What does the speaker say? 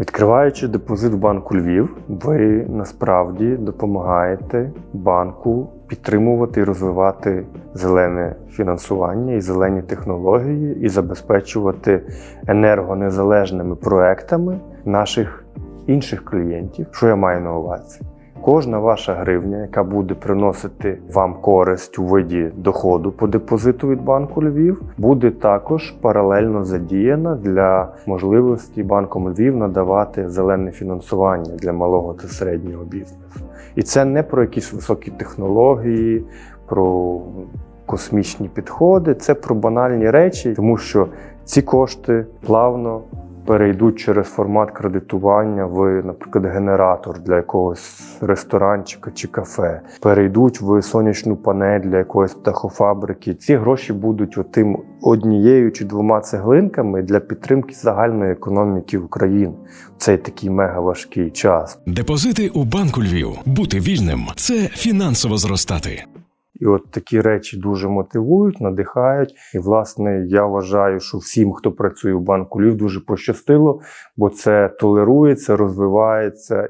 Відкриваючи депозит в банку Львів, ви насправді допомагаєте банку підтримувати і розвивати зелене фінансування і зелені технології, і забезпечувати енергонезалежними проектами наших інших клієнтів. Що я маю на увазі? Кожна ваша гривня, яка буде приносити вам користь у виді доходу по депозиту від банку Львів, буде також паралельно задіяна для можливості банком Львів надавати зелене фінансування для малого та середнього бізнесу. І це не про якісь високі технології, про космічні підходи, це про банальні речі, тому що ці кошти плавно перейдуть через формат кредитування в, наприклад, генератор для якогось ресторанчика чи кафе, перейдуть в сонячну панель для якоїсь птахофабрики. Ці гроші будуть отим однією чи двома цеглинками для підтримки загальної економіки України. Цей такий мега важкий час. Депозити у банку Львів. Бути вільним це фінансово зростати. І от такі речі дуже мотивують, надихають. І, власне, я вважаю, що всім, хто працює в банку Львів, дуже пощастило, бо це толерується, розвивається